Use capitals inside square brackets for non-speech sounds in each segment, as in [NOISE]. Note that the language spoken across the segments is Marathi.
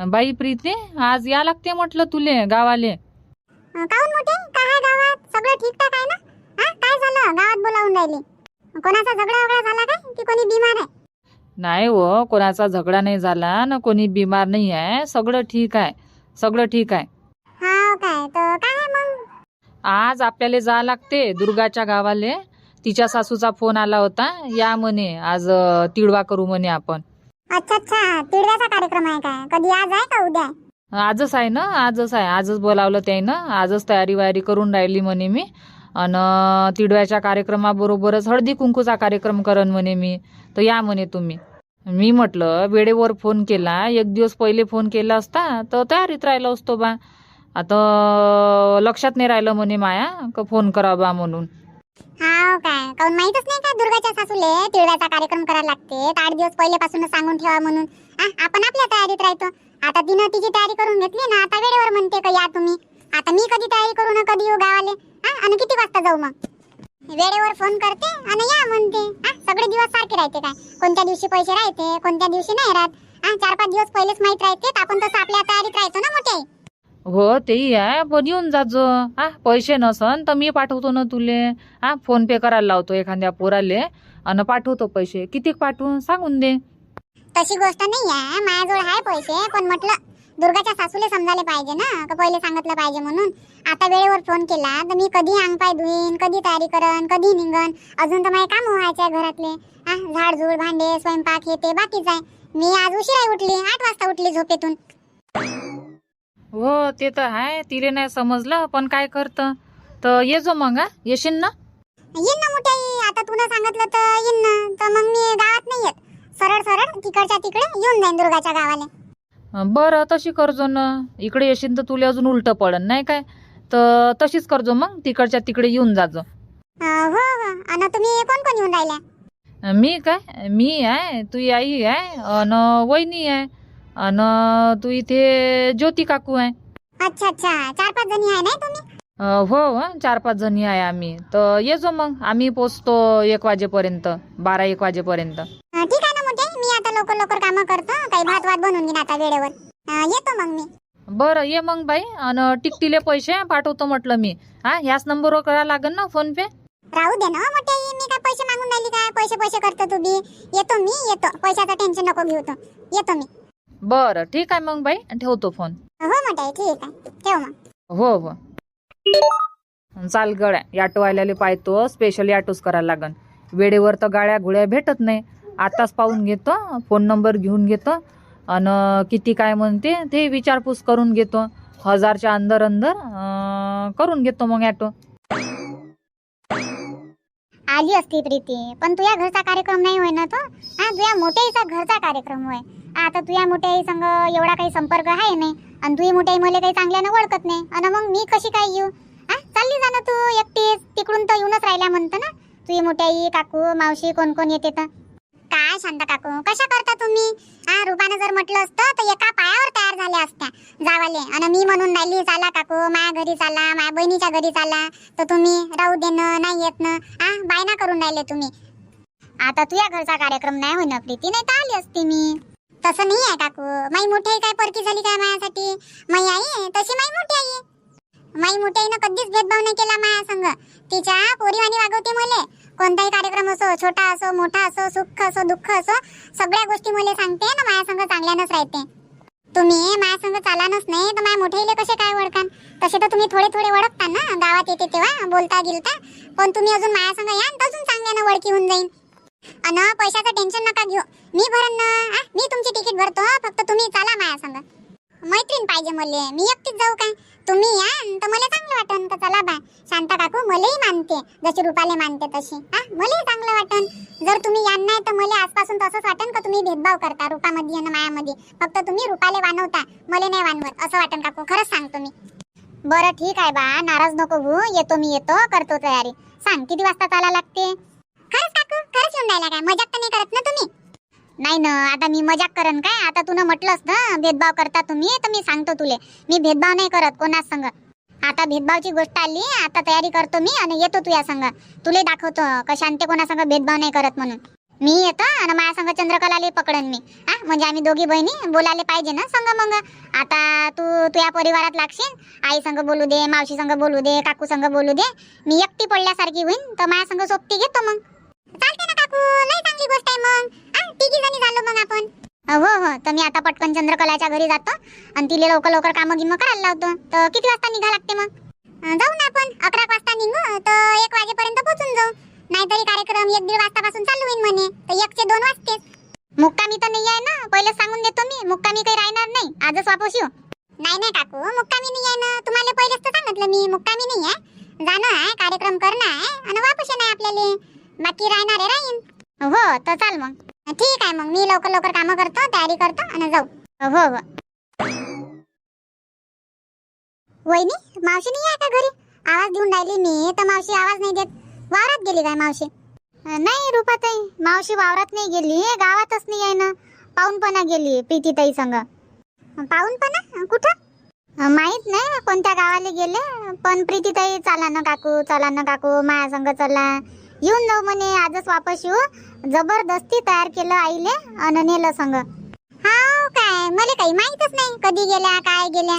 बाई प्रीती आज या लागते म्हटलं तुले गावाले. मोठे? काय आहे गावात? सगळं ठीकठाक आहे ना? हा काय झालं? गावात बोलावून राहिले. कोणाचा झगडा वगैरे झाला काय? की कोणी बिमार आहे? नाही हो कोणाचा झगडा नाही झाला ना कोणी बिमार नाही आहे. सगळं ठीक आहे. सगळं ठीक आहे. हा काय? तर काय आहे मग? आज आपल्याला जा लागते दुर्गाच्या गावाले. तिच्या सासूचा फोन आला होता. या म्हणे आज अ, तिळवा करू म्हणे आपण. अच्छा अच्छा. तिळव्याचा कार्यक्रम आहे काय? कधी आज आहे का उद्या? आहे? आजच आहे ना आजच आहे. आजच बोलावलं त्यानं. आजच तयारी वयारी करून राहिली म्हणे मी. आणि तिडव्याच्या कार्यक्रमाबरोबरच हळदी कुंकूचा कार्यक्रम करन म्हणे मी. तर या म्हणे तुम्ही. मी म्हटलं वेळेवर फोन केला. एक दिवस पहिले फोन केला असता तर तयारीत राहिलो असतो बा. आता लक्षात नाही राहिलं म्हणे माया का फोन करा बा म्हणून. हा काय? काऊन माहितच नाही का दुर्गाच्या सासूले तिळव्याचा कार्यक्रम करायला लागते? तर आठ दिवस पहिल्यापासूनच सांगून ठेवा म्हणून. हा, आपण आपल्या तयारीत राहतो. आता तिनं तिची तयारी करून घेतली ना आता वेळेवर म्हणते का या तुम्ही. आता मी कधी तयारी करू ना कधी येऊ गावाले? हा आणि किती वाजता जाऊ मग? वेळेवर फोन करते आणि या म्हणते. हा सगळे दिवस सारखे राहते काय? कोणत्या दिवशी पैसे राहते कोणत्या दिवशी नाही राहत. हा चार पाच दिवस पहिलेच माहीत राहते आपण तसं आपल्या तयारीत राहतो ना मोठे. हो तेही आहे. पण येऊन जाजो हा पैसे नसन तर मी पाठवतो ना तुले. हा फोन पे करायला लावतो एखाद्या पोराले आणि पाठवतो पैसे. किती पाठवून? सांगून दे. तशी गोष्ट नाही आहे. माझ्याजवळ आहे पैसे. पण म्हटलं दुर्गाच्या सासूले समजायला पाहिजे ना. का पहिले सांगितलं पाहिजे म्हणून. आता वेळेवर फोन केला तर मी कधी अंगपाय धुईन कधी तयारी करन कधी निघन. अजून तर माझे काम व्हायचे आहे घरातले. हा झाडझूड भांडे स्वयंपाक हे ते बाकीच आहे. मी आज उशिरा उठली. आठ वाजता उठली झोपेतून. हो ते तर आहे तिले नाही समजलं पण काय करतं? तर ये जो मग हा. येशील ना? येईन ना मोठ्या आई, आता तुला सांगितलं तर येईन ना. तर मग मी गावात नाही येत. सरळ सरळ तिकडच्या तिकडे येऊन जाईन दुर्गाच्या गावाला. बरं तशी करजो ना. इकडे येशील तर तुला अजून उलटं पडन नाही काय? तर तशीच करजो मग. तिकडच्या तिकडे येऊन जाजो. अं, हो हो. आणि तुम्ही कोण कोण येऊन राहिल्या? मी काय? मी आहे तुझी आई आहे अन वहिनी आहे अन तू इथे ज्योती काकू आहे. अच्छा अच्छा. चार पाच जणी आहे नाही तुम्ही? अ, हो हो, चार पाच जणी आहे आम्ही. तर ये जो मग. आम्ही पोचतो एक वाजेपर्यंत बारा एक वाजेपर्यंत. अं, ठीक आहे ना मोठे. मी आता लवकर लवकर कामं करतो. काही भात वात बनवून घेईन आता वेळेवर. अं, येतो मग मी. बरं ये मग बाई. आणि टिकटीले पैसे पाठवतो म्हटलं मी. हा ह्याच नंबरवर करा लागेल ना फोन पे? राहू दे ना मोठे. मी काय पैसे मागून राहिली काय? पैसे पैसे करतो तू बी. येतो मी येतो. पैशाचं टेन्शन नको घेऊ तो. येतो मी. बरं ठीक आहे मग बाई. ठेवतो फोन. हो मोठे आई, ठीक आहे. ठेव मग. हो हो. चाल गड्या ऑटोवाल्याले पाहतो. स्पेशली ऑटोच करायला लागन. वेळेवर तर गाड्या घोड्या भेटत नाही. आताच पाहून घेतो. फोन नंबर घेऊन घेतो. आणि किती काय म्हणते ते विचारपूस करून घेतो. हजारच्या अंदर अंदर अं, करून घेतो मग ऑटो आली असती प्रीती. पण तुझ्या घरचा कार्यक्रम नाही होय ना तो. हा तुझ्या मोठ्याईचा घरचा कार्यक्रम होय. आता तुझ्या मोठ्याई संग एवढा काही संपर्क आहे नाही? आणि तुझी मोठ्याई मला काही चांगल्यानं ओळखत नाही. आणि मग मी कशी काय येऊ? हा चालली जा ना तू एकटीच. तिकडून तर येऊनच राहिल्या म्हणतं ना. तुझी मोठ्याई काकू मावशी कोण कोण येते तर. काय शांता काकू? कशा करता तुम्ही? हा रुपानं जर म्हटलं असतं तर एका पायावर तयार झाल्या असत्या जावाले. आणि मी म्हणून राहिली चाला काकू माया घरी चाला माया बहिणीच्या घरी चाला. तर तुम्ही राहू देणं नाही येत ना. हा बायना करून राहिले तुम्ही. आता तुझ्या घरचा कार्यक्रम नाही होईना प्रीती. नाही तर आली असती मी. तसं नाही आहे काकू. माई मोठी आई काय? परकी झाली काय माझ्यासाठी माई आई तशी माई मोठी आई आहे. माई मोठी आईनं कधीच भेदभाव नाही केला माया संग. तिच्या पोरीवाणी वागवते मले. कोणताही कार्यक्रम असो छोटा असो मोठा असो सुख असो दुःख असो सगळ्या गोष्टी मले सांगते ना माया संग चांगल्यानंच राहते. तुम्ही माझ्या संग चालानच नाही तर माझ्या मोठ्याईले कसे काय ओळखान? तसे तर तुम्ही थोडे थोडे ओळखता ना गावात येते तेव्हा बोलता गिलता पण तुम्ही अजून माझ्या संग या तर अजून चांगल्यानं ओळखी होऊन जाईन. अन पैशाचं टेन्शन नका घेऊ. मी भरन ना आ, मी तुमची तिकीट भरतो फक्त तुम्ही चला माया संग. मैत्रीण पाहिजे मले मी एकटीच जाऊ काय? तुम्ही या तर मला चांगलं वाटन तर चला बा. शांता काकू मलाही मानते जशी रुपाले मानते तशी. हा मलाही चांगलं वाटन. जर तुम्ही यान नाही तर मला आजपासून तसंच वाटन का तुम्ही भेदभाव करता रुपामध्ये आणि मायामध्ये फक्त तुम्ही रुपाले वानवता मला नाही वानवत. असं वाटन काकू खरंच सांगतो मी. बरं ठीक आहे बा. नाराज नको हो येतो मी येतो. करतो तयारी. सांग किती वाजता चाला लागते? खरंच काकू खरंच येऊन राहिला काय? मजाक तर नाही करत ना तुम्ही? नाही ना आता मी मजाक करन काय? आता तुला म्हटलंस ना भेदभाव करता तुम्ही तर मी सांगतो तुले. मी भेदभाव नाही करत कोणाच संग. आता भेदभावची गोष्ट आली आता तयारी करतो मी आणि येतो तुझ्या संग. तुले दाखवतो का शांते कोणा संग भेदभाव नाही करत म्हणून. मी येतो आणि माझ्या संघ चंद्रकलाले पकडन मी. हा? म्हणजे आम्ही दोघी बहिणी बोलायला पाहिजे ना संग मग. आता तू तुझ्या परिवारात लागशील. आई संघ बोलू दे मावशी संग बोलू दे काकू संघ बोलू दे. मी एकटी पडल्यासारखी होईन तर माझ्या संघ सोबती घेतो मग. चालते ना काकू लय चांगली गोष्ट आहे मग. हा तिघी जणी झालो मग आपण. हो हो तर मी आता पटकन चंद्रकलाच्या घरी जातो आणि तिला लवकर लवकर कामं गिमं करायला लावतो. तर किती वाजता निघा लागते मग? जाऊ ना आपण. अकरा वाजता निघू तर एक वाजेपर्यंत पोहोचून जाऊ. नाहीतरी कार्यक्रम एक दीड वाजतापासून चालू होईल म्हणे तर ते दोन वाजतेच. मुक्कामी तर नाही आहे ना पहिले सांगून देतो मी. मुक्कामी काही राहणार नाही. आजच वापस येऊ. नाही नाही काकू मुक्कामी नाही आहे ना. तुम्हाला पहिलेच तर सांगितलं मी मुक्कामी नाही आहे. जाणं आहे कार्यक्रम करणं आहे आणि वापस येणं आहे आपल्याला. बाकी आहे राहीन. हो तर चाल मग. ठीक आहे मग. मी लवकर लवकर कामं करतो तयारी करतो आणि जाऊ. हो हो. वहिनी मावशी नाही आहे का घरी? आवाज देऊन राहिली मी तर मावशी आवाज नाही देत. वावरात गेली काय मावशी? नाही रुपाताई. मावशी वावरात नाही गेली. गावातच नाही आहे ना. पाहुणपणा गेली प्रीतीताई संग. पाहुणपणा? कुठं? माहीत नाही कोणत्या गावाला गेले. पण प्रीतीताई चला ना काकू चला ना काकू माया संग चला. येऊन जाऊ म्हणे आजच वापस येऊ. जबरदस्ती तयार केलं आईले अन नेलं संग. हा काय मला काही माहीतच नाही कधी गेल्या काय गेल्या.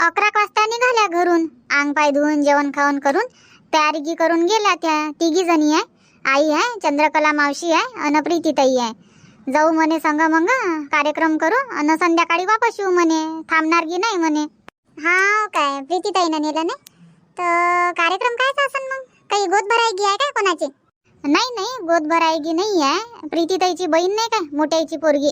अकरा वाजता निघाल्या घरून. अंग पाय धुवून जेवण खावण करून तयारी करून गेल्या त्या तिघी जणी आहे. आई आहे चंद्रकला मावशी आहे अन प्रीतीताई आहे. जाऊ म्हणे संग मग कार्यक्रम करू अन संध्याकाळी वापस येऊ म्हणे. थांबणार की नाही म्हणे. हा काय प्रीतीताईनं नेलं नाही? तर कार्यक्रम कायचा असेल मग? काही गोद भरायगी आहे का कोणाची? नाही नाही गोद भरायगी नाही आहे. प्रीतीताईची बहीण नाही का? मोठ्याची पोरगी.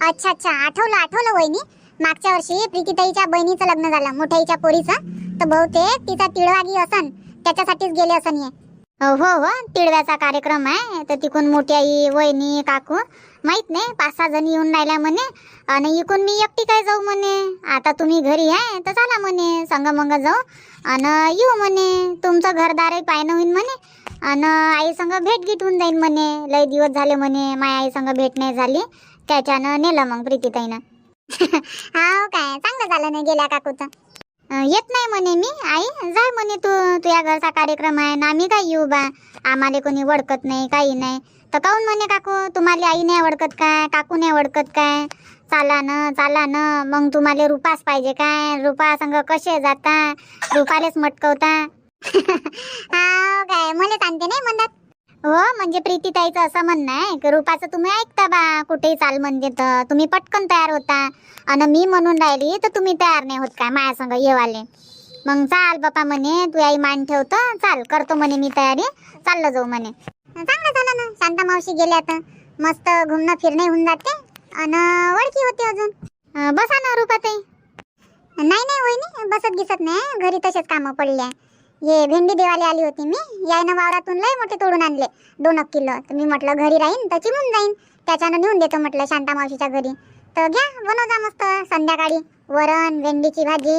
अच्छा अच्छा आठवलं आठवलं वहिनी. मागच्या वर्षी प्रीतीताईच्या बहिणीचं लग्न झालं मोठ्याईच्या पोरीचं. तर बहुतेक तिचा तिळवागी असन त्याच्यासाठीच गेले असन हे. हो हो तिळव्याचा कार्यक्रम आहे. तर तिकून मोठी आई वहिनी काकू माहीत नाही पाच सहा जणी येऊन राहिल्या म्हणे. आणि इकून मी एकटी काय जाऊ म्हणे? आता तुम्ही घरी आहे तर चला म्हणे संग मग जाऊ. आणि येऊ म्हणे तुमचं घरदारही पायनं होईन म्हणे. आणि आई संग भेट गीट होऊन जाईन म्हणे. लय दिवस झाले म्हणे माया आई संग भेट नाही झाली. त्याच्यानं नेलं मग प्रीतीताईनं. [LAUGHS] हा काय चांगलं झालं नाही गेल्या काकूचं. येत नाही म्हणे मी आई जाय म्हणे तू तुझ्या घरचा कार्यक्रम आहे ना आम्ही काय येऊ बा? आम्हाला कोणी ओळखत नाही काही नाही. तर काहून म्हणे काकू तुम्हाला आई नाही ओळखत काय काकू नाही ओळखत काय? चाला न चाला न मग तुम्हाला रुपास पाहिजे काय? रुपा संग कसे जाता? रुपालेच मटकवता? [LAUGHS] हा काय मला सांगते नाही म्हणतात हो म्हणजे प्रीतीताईचं असं म्हणणं आहे की रूपाचं तुम्ही ऐकता बा कुठेही चाल म्हणजे तर. तुम्ही पटकन तयार होता. आणि मी म्हणून राहिली तर तुम्ही तयार नाही होत काय माझ्यासंग येवाले मग चाल बापा म्हणे तू आई मान ठेवतो चाल करतो म्हणे मी तयारी. चाललं जाऊ म्हणे. चांगलं झालं ना शांता मावशी गेल्या तर मस्त घुमणं फिरणं होऊन जाते. आणि ओळखी होते अजून. बसा ना रूपाताई. नाही नाही वहिनी बसत गिसत नाही. घरी तसेच कामं पडल्या हे भेंडी देवाली आली होती मी. यायनं वावरातून लय मोठे तोडून आणले. दोन एक किलो. तर मी म्हटलं घरी राहीन तर चिमून जाईन. त्याच्यानं नेऊन देतो म्हटलं शांता मावशीच्या घरी. तर घ्या बनव जा मस्त संध्याकाळी. वरण भेंडीची भाजी.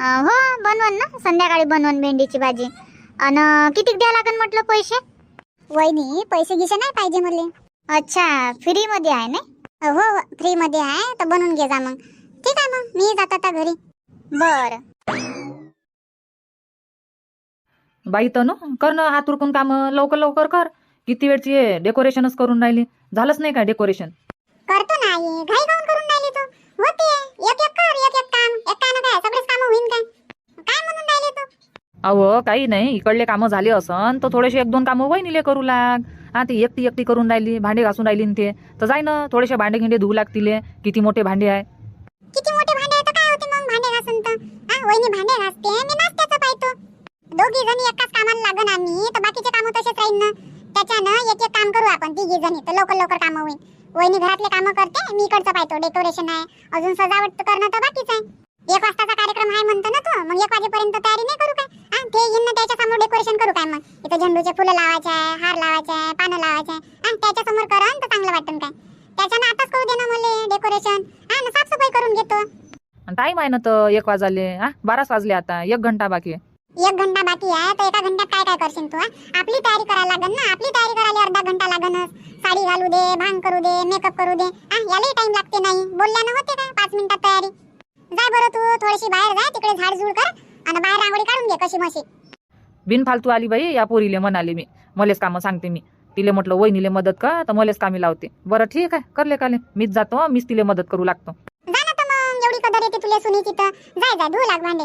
हो बनवन ना. संध्याकाळी बनवन भेंडीची भाजी. अन किती द्या लागन म्हटलं पैसे? वहिनी पैसे गिसे नाही पाहिजे मला. अच्छा फ्री मध्ये आहे ना हो हो फ्री मध्ये आहे. तर बनवून घे जा मग. ठीक आहे मग. मी जात आता घरी. बर. बाई तनु कर ना हात उरकून काम लवकर लवकर कर. किती वेळची डेकोरेशनच करून राहिली. झालंच नाही का डेकोरेशन करतो ना आई घाई गाऊन करून राहिली तू? होते एक एक कर एक एक काम. एकानं काय सगळेच काम होईन काय? काय म्हणून राहिली तू? अहो काही नाही इकडले कामं झाले असन तर थोडेसे एक दोन कामं वहिनीले करू लाग. हा ती एकटी एकटी करून राहिली भांडे घासून राहिली न ते. तर जाय ना थोडेसे भांडे गिंडे धुवू लागतील. किती मोठे भांडे आहे? किती मोठे भांडे आहे तर काय होते मग भांडे घासून तर? हा वहिनी भांडे घासते मी दोघी जणी एकाच कामाला लागन आम्ही तर बाकीचे कामं तसेच राहीन ना. त्याच्यानं एक एक काम करू आपण तिघी जणी तर लवकर लवकर कामं होईल वहिनी घरातले कामं करते मी इकडचं पाहतो डेकोरेशन आहे. अजून सजावट करणं तर बाकीच आहे. एक वाजताचा कार्यक्रम आहे म्हणतो ना तू मग एक वाजेपर्यंत तयारी नाही करू काय? हा ते येईन ना त्याच्यासमोर डेकोरेशन करू काय मग? इथं झेंडूचे फुलं लावायचे आहे हार लावायचे आहे पानं लावायचे आहे. हा त्याच्यासमोर करा तर चांगलं वाटतं काय? त्याच्यानं आताच करू दे ना मला डेकोरेशन हा ना साफसफाई करून घेतो. टाईम आहे ना तर एक वाजले हा बाराच वाजले आता एक घंटा बाकी आहे. एक घंटा बाकी आहे तर एका घंट्यात काय काय करशील तू? आपली तयारी करायला लागन ना आपली तयारी करायला अर्धा घंटा लागनच. साडी घालू दे भांग करू दे मेकअप करू दे. यालाही टाइम लागते नाही. बोलल्यानं होते काय पाच मिनिटात तयारी. जाय बरं तू थोडीशी बाहेर जा तिकडे झाड झुड कर आणि बाहेर रांगोळी काढून घे कशी मशी. बिनफालतू आली बाई या पोरीले म्हणाले मी. मलेच कामं सांगते मी. तिले म्हटलं वहिनीले मदत कर तर मलेच कामी लावते. बरं ठीक आहे करले काले. मीच जातो मीच तिले मदत करू लागतो. जा ना तर मग एवढी कदर येते तुला सुनीची तर. जाय जाय धुऊ लाग भांडे.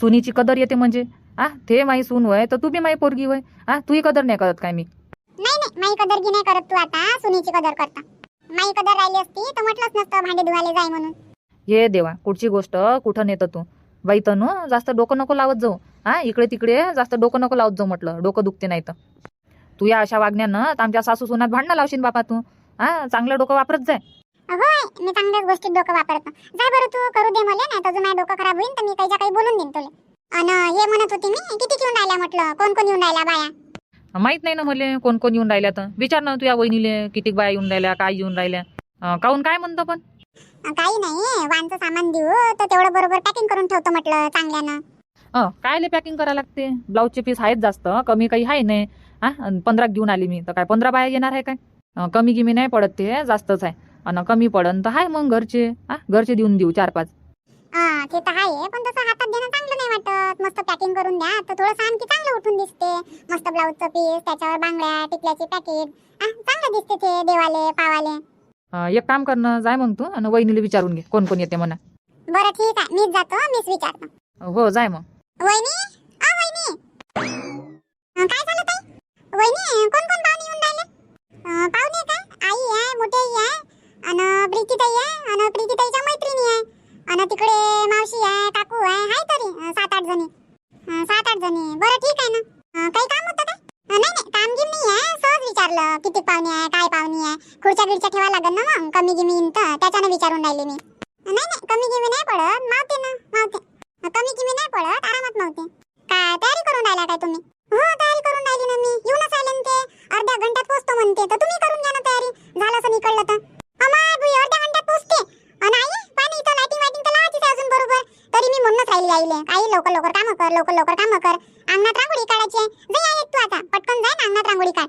सुनीची कदर येते म्हणजे? आ ते माई सून होय तर तू बी माई पोरगी होय आ तूही कदर नाही करत काय मी? नाही नाही माई कदर की नाही करत तू आता सुनीची कदर करता. माई कदर राहिली असती तर म्हटलंच नसतं भांडे धुवायला जाय म्हणून. ये देवा कुठची गोष्ट कुठं नेतं तू? बाई तनू जास्त डोकं नको लावत जाऊ. हा इकडे तिकडे जास्त डोकं नको लावत जाऊ म्हटलं डोकं दुखते नाही तर. तू या अशा वागण्यानं तर आमच्या सासू सुनात भांडणं लावशील बापा तू. हा चांगलं डोकं वापरत जाय. होय मी चांगल्याच गोष्टीत डोकं वापरतो. जाय बरं तू करू दे मला नाही अजून माझं डोकं खराब होईल तर मी काहीच्या काही बोलून देईन तुला. अन हे म्हणत होती मी किती येऊन राहिल्या म्हटलं? कोण कोण येऊन राहिल्या बाया? माहीत नाही ना मले कोण कोण येऊन राहिल्या तर. विचार ना तुझ्या वहिनीले किती बाया येऊन राहिल्या काय येऊन राहिल्या. अं, काहून काय म्हणतो पण? अं, काही नाही वाणचं सामान देऊ तर तेवढं बरोबर पॅकिंग करून ठेवतो म्हटलं चांगल्यानं. अं, कायले पॅकिंग करावं लागते? ब्लाऊजचे पीस आहेत जास्त कमी काही आहे नाही. हा पंधरा घेऊन आली मी तर काय पंधरा बाया येणार आहे काय? अं, कमी गिमी नाही पडत ते जास्तच आहे. आणि कमी पडन तर आहे मग घरचे. हा घरचे देऊन देऊ चार पाच. हा ते तर आहे पण तसं हातात देणं चांगलं नाही वाटत. मस्त पॅकिंग करून द्या तर थोडंसं आणखी चांगलं उठून दिसते. मस्त ब्लाऊजचं पीस त्याच्यावर बांगड्या टिकल्याची पॅकेट चांगलं दिसते ते देवाले पावाले. अं, एक काम कर ना जाय मग तू आणि वहिनीला विचारून घे कोण कोण येते म्हणा. बरं ठीक आहे मीच जातो मीच विचारतो. हो जाय मग. वहिनी? आ वहिनी. अं, काय झालं ताई? वहिनी कोण कोण पाहुणे येऊन राहिले? अं, पाहुणे काय? आई आहे मोठी आई आहे. अन प्रीतीताई आहे अन प्रीतीताईच्या मैत्रिणी आहे. अन तिकडे मावशी आहे काकू आहे हाय तरी अं, सात आठ जणी. अं, सात आठ जणी बरं ठीक आहे ना? अं, काही काम होतं काय? अं, नाही नाही काम गिम नाही आहे. सहज विचारलं किती पाहुणे आहे काय पाहुणे आहे? खुर्च्या गिरच्या ठेवा लागेल ना मग? कमी गिमी तर? त्याच्यानं विचारून राहिले मी. नाही नाही कमी गिमी नाही पडत. मावते ना मावते. कमी किमी नाही पडत. आरामात मावते. काय तयारी करून राहिला काय तुम्ही? हो तयारी करून राहिली ना मी. येऊनच राहिले ना ते. अर्ध्या घंट्यात पोहोचतो म्हणते. तर तुम्ही करून घ्या ना तयारी. झालं असं निकडलं तर. आई पाणी इथं लाइटिंग वाइटिंग तर लावायचीच आहे अजून बरोबर. तरी मी म्हणूनच राहिली आईले आई लवकर लवकर कामं कर लवकर लवकर कामं कर. अंगणात रांगोळी काढायची आहे. जाई आई तू आता. पटकन जाय ना अंगणात रांगोळी काढ.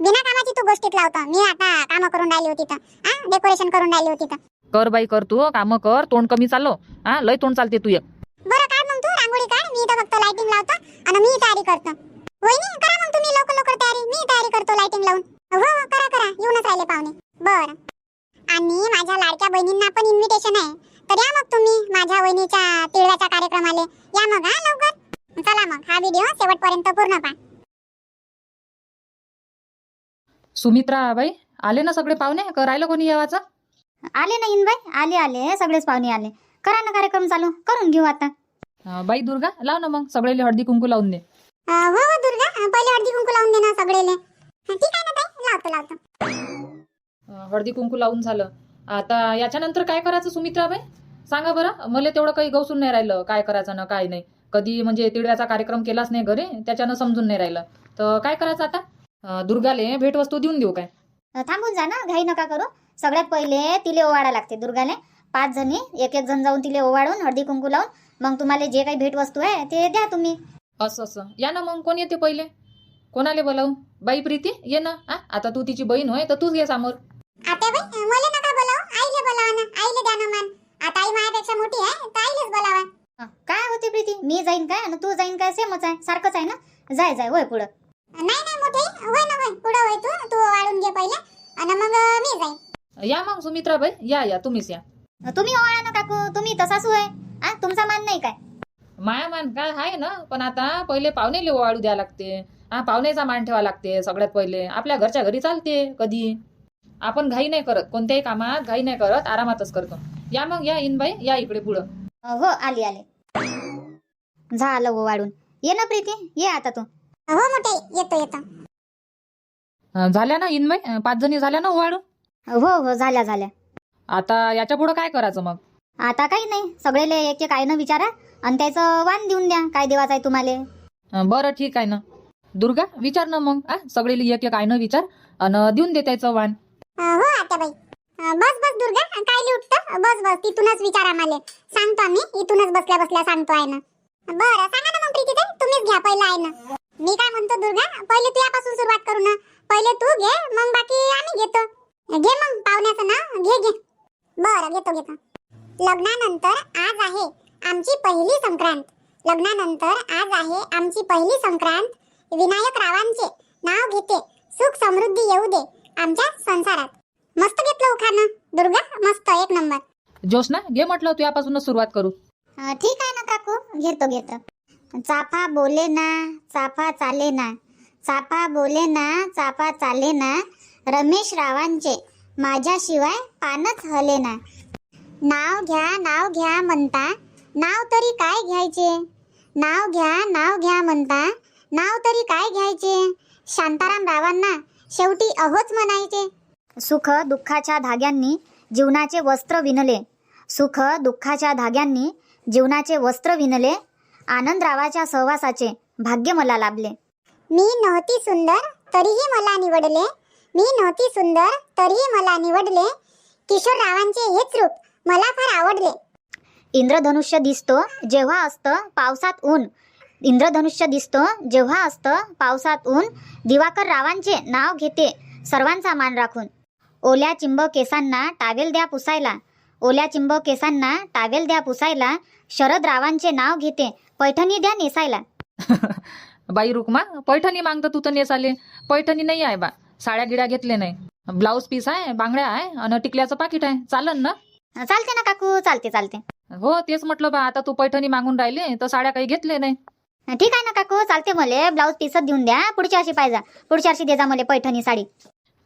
बिना कामाची तू गोष्टीत लावतो. मी आता कामं करून राहिली होती तर हा डेकोरेशन करून राहिली होती तर कर बाई कर तू कामं कर. तोंड कमी चाललो. हा लय तोंड चालते तू एक. बरं काढ मग तू. रांगोळी काढ. मी इथं फक्त लाइटिंग लावतो. आणि मी तयारी करतो. सुमित्रा बाई आले ना सगळे पाहुणे? का राहिलं कोणी येवाचं? आले ना बाई आले आले सगळेच पाहुणे आले. करा ना कार्यक्रम चालू करून घेऊ आता. अं, बाई दुर्गा लाव ना मग सगळेले हळदी कुंकू लावून दे. अं, हो हो दुर्गा अं, पहिले हळदी कुंकू लावून दे ना सगळेले. ठीक आहे ना ताई लावतो लावतो. अं, हळदी कुंकू लावून झालं. आता याच्यानंतर काय करायचं सुमित्रा बाई? सांगा बरं मला तेवढं काही गवसून नाही राहिलं काय करायचं ना काय नाही. कधी म्हणजे तिळव्याचा कार्यक्रम केलाच नाही घरी त्याच्यानं समजून नाही राहिलं. तर काय करायचं आता? दुर्गाले भेटवस्तू देऊन देऊ काय? थांबून जा ना घाई नका करू. सगळ्यात पहिले तिले ओवाळा लागते दुर्गाले. पाच जणी एक एक जण जाऊन तिले ओवाळून हळदी कुंकू लावून मग तुम्हाला जे काही भेटवस्तू आहे ते द्या तुम्ही. असं असं. या ना मग कोण येते पहिले? कोणाले बोलावू? बाई प्रीती ये ना. आ आता तू तिची बहीण होय तर तूच घे समोर. आता बाई मला नका बोलाव. आईले बोलावा ना आईले द्या ना मान. आता आई माझ्यापेक्षा मोठी आहे तर आईलेच बोलावा. काय होते प्रीती? मी जाईन काय आणि तू जाईन काय? सेमच आहे सारखंच आहे ना? जाय जाय होय पुढं. नाही नाही मोठे. होय ना होय. पुढं होय तू. तू वाढून घे पहिले. आणि मग मी जाईन. या मग सुमित्रा बाई. या या. तुम्हीच या. तुम्ही ओवाळा ना काकू. तुम्ही तर सासू आहे आ तुमचा मान नाही काय? माया मान काय आहे ना पण आता पहिले पाहुणेले ओवाळू द्या लागते. हा पाहुणेचा मान ठेवा लागते सगळ्यात पहिले. आपल्या घरच्या घरी चालते कधी. आपण घाई नाही करत. कोणत्याही कामात घाई नाही करत. आरामातच करतो. या मग या इनबाई या इकडे पुढं. हो आली आले. झालं ओवाळून ये ना प्रीती. ये आता तू. हो मोठे. येतो येतो. अं, झाल्या ना अं, पाच जणी झाल्या ना ओवाळून? हो हो झाल्या झाल्या. आता याच्या पुढं काय करायचं मग? आता काही नाही. सगळेले एक एक आईनं विचारा आणि त्याचं वाण देऊन द्या. काय देवाचं आहे तुम्हाला? अं, बरं ठीक आहे ना. दुर्गा विचार ना मग. आ सगळेली एक एक आहे ना विचार आणि देऊन दे त्याचं वाण. अं, हो आता बाई. अं, बस बस दुर्गा. काय उठत? बस बस. तिथूनच विचार आम्हाला सांगतो आम्ही. इथूनच बसल्या बसल्या सांगतो आहे ना बरं सांगा ना मग प्रीती तुम्हीच घ्या पहिलं आहे ना मी काय म्हणतो दुर्गा पहिले तुझ्यापासून सुरुवात करू ना. पहिले तू घे मग बाकी आम्ही घेतो. घे मग पाहुण्याचं ना घे घे. बरं घेतो घेतो. लग्नानंतर आज आहे आमची पहिली संक्रांत. लग्नानंतर आज आहे आमची पहिली संक्रांत. विनायक रावांचे नाव घेते. सुख समृद्धी येऊ दे आमच्या संसारात. मस्त घेतलं उखाणं दुर्गा मस्त एक नंबर. जोशना घे म्हटलं तुझ्यापासूनच सुरुवात करू. ठीक आहे ना काकू. घेतो घेतो. चाफा बोले ना चाफा चाले ना. चाफा बोले ना चाफा चाले ना. रमेश रावांचे माझ्याशिवाय पानच हले ना. नाव घ्या नाव घ्या म्हणता. नाव तरी काय घ्यायचे? नाव घ्या नाव घ्या म्हणता. नाव तरी काय घ्यायचे? शांताराम रावांना शेवटी अहोच म्हणायचे. सुख दुःखाच्या धाग्यांनी जीवनाचे वस्त्र विणले. सुख दुःखाच्या धाग्यांनी जीवनाचे वस्त्र विणले. आनंदरावाच्या सहवासाचे भाग्य मला लाभले. मी नव्हती सुंदर तरीही मला निवडले. मी नव्हती सुंदर तरीही मला निवडले. किशोररावांचे हेच रूप मला फार आवडले. इंद्रधनुष्य दिसतो जेव्हा असतं पावसात ऊन. इंद्रधनुष्य दिसतो जेव्हा असतं पावसात ऊन. दिवाकर रावांचे नाव घेते सर्वांचा मान राखून. ओल्या चिंब केसांना टावेल द्या पुसायला. ओल्या चिंब केसांना टावेल द्या पुसायला. शरद रावांचे नाव घेते पैठणी द्या नेसायला. [LAUGHS] बाई रुक्मा पैठणी मागतं तू तर नेसाले. पैठणी नाही आहे बा. साड्या गिड्या घेतले नाही. ब्लाऊज पीस आहे बांगड्या आहे आणि टिकल्याचं पाकिट आहे. चालन ना? चालते ना काकू चालते चालते. हो तेच म्हटलं बा. आता तू पैठणी मागून राहिले तर साड्या काही घेतले नाही. ठीक आहे ना काकू चालते मले. ब्लाऊज पीसच देऊन द्या. पुढच्या वर्षी पाहिजे. पुढच्या वर्षी दे जा मले पैठणी साडी.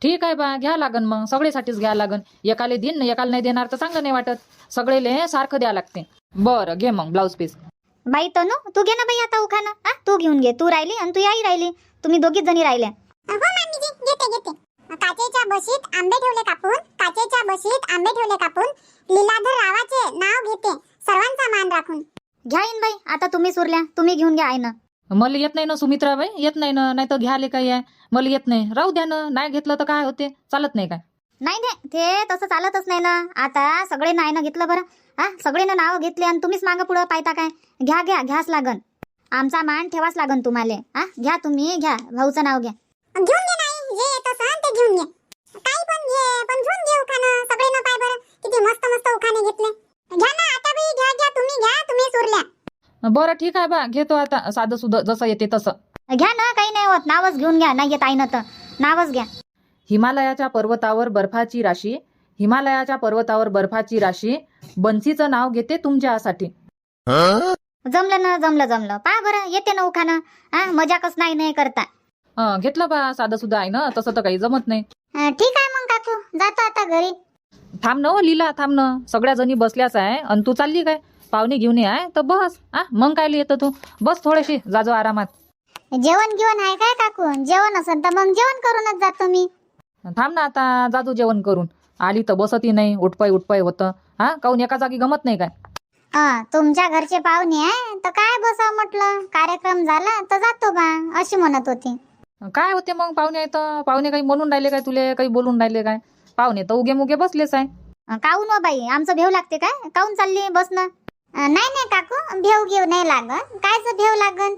ठीक आहे बा. घ्या लागन मग. सगळेसाठीच घ्या लागन. एकाले देईन ना एकाला नाही देणार तर चांगलं नाही वाटत. सगळेले सारखं द्या लागते. बरं घे मग ब्लाऊज पीस. बाई तनू तू घे ना बाई आता उखाना हा तू घेऊन घे. तू राहिली आणि तू आई राहिली. तुम्ही दोघीच जणी राहिल्या हो मामीजी घेते घेते. काचेच्या बशीत आंबे ठेवले कापून काचेच्या बशीत आंबे ठेवले कापून लीलाधर रावाचे नाव घेते सर्वांचा मान राखून. घ्या येईन बाई आता तुम्ही सुरल्या. तुम्ही घेऊन घ्या आई ना मला येत नाही ना सुमित्रा बाई येत नाही ना नाही तर घ्याले काही आहे मला येत नाही. राहू द्या ना नाही घेतलं तर काय होते? चालत नाही काय? नाही नाही ते तसं चालतच नाही ना. आता सगळे नाही ना घेतलं बरं. हा सगळे ना नाव घेतले आणि तुम्हीच मागं पुढं पाहता काय? घ्या घ्या घ्याच लागन. आमचा मान ठेवाच लागन तुम्हाला. हा घ्या तुम्ही घ्या. भाऊचं नाव घ्या. घेऊन घे नाही जे येत असं ते घेऊन घे. काही पण घे पण घेऊन घे उखाणं. सगळे न पाय बरं किती मस्त मस्त उखाणे घेतले. घ्या ना आता बाई घ्या घ्या तुम्ही घ्या तुम्ही सुरल्या. बरं ठीक आहे बा. घेतो आता. साधं सुध जसं येते तसं. घ्या ना काही नाही होत. नावच घेऊन घ्या. नाही येत आई ना तर. नावच घ्या. हिमालयाच्या पर्वतावर बर्फाची राशी हिमालयाच्या पर्वतावर बर्फाची राशी. बन्सीचं नाव घेते तुमच्यासाठी. जमलं ना जमलं जमलं. पहा बरं येते ना उखाणं. हा मजाकच नाही नाही करता. हं, घेतलं बा साधं सुद्धा आहे ना तसं तर काही जमत नाही. अं, ठीक आहे मग काकू. जातो आता घरी. थांब ना हो लीला थांब ना. सगळ्या जणी बसल्याच आहे. आणि तू चालली काय? पाहुणे घेऊन ये आहे तर बस. हा मग काय येतं तू? बस थोडीशी जाजो आरामात. जेवण घेऊन आहे काय काकू? जेवण असेल तर मग जेवण करूनच जातो मी. थांब ना आता जाजो जेवण करून. आली तर बसती नाही उठपाय उठपाय होतं. हा काहून एका जागी गमत नाही काय? हा तुमच्या घरचे पाहुणे आहे तर काय बसा म्हटलं? कार्यक्रम झाला तर जातो बा अशी म्हणत होती. काय होते मग पाहुणे आहे तर? पाहुणे काही म्हणून राहिले काय तुले? काही बोलून राहिले काय? पाहुणे तर उगे मुगे बसलेच आहे. काऊन व बाई? आमचं भेव लागते काय? काऊन चालली बस ना अं, नाही नाही काकू भेव घेऊ नाही लागन कायच भेव लागन?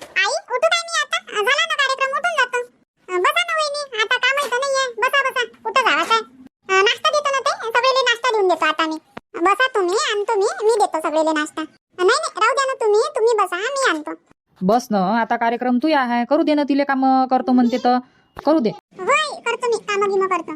आई उठू काय मी आता? झाला ना कार्यक्रम उठून जातो. बसा ना वहिनी आता नाहीये. बसा बसा. कुठं जावा काय? नाश्ता देतो ना ते. सगळेले नाश्ता देऊन देतो आता मी. बसा तुम्ही आणतो मी मी देतो सगळेले नाश्ता. नाही नाही राहू द्या ना तुम्ही तुम्ही बसा मी आणतो. बस ना आता कार्यक्रम तू आहे करू दे ना तिले काम करतो म्हणते तर. करू दे. होय करतो मी काम गिम करतो.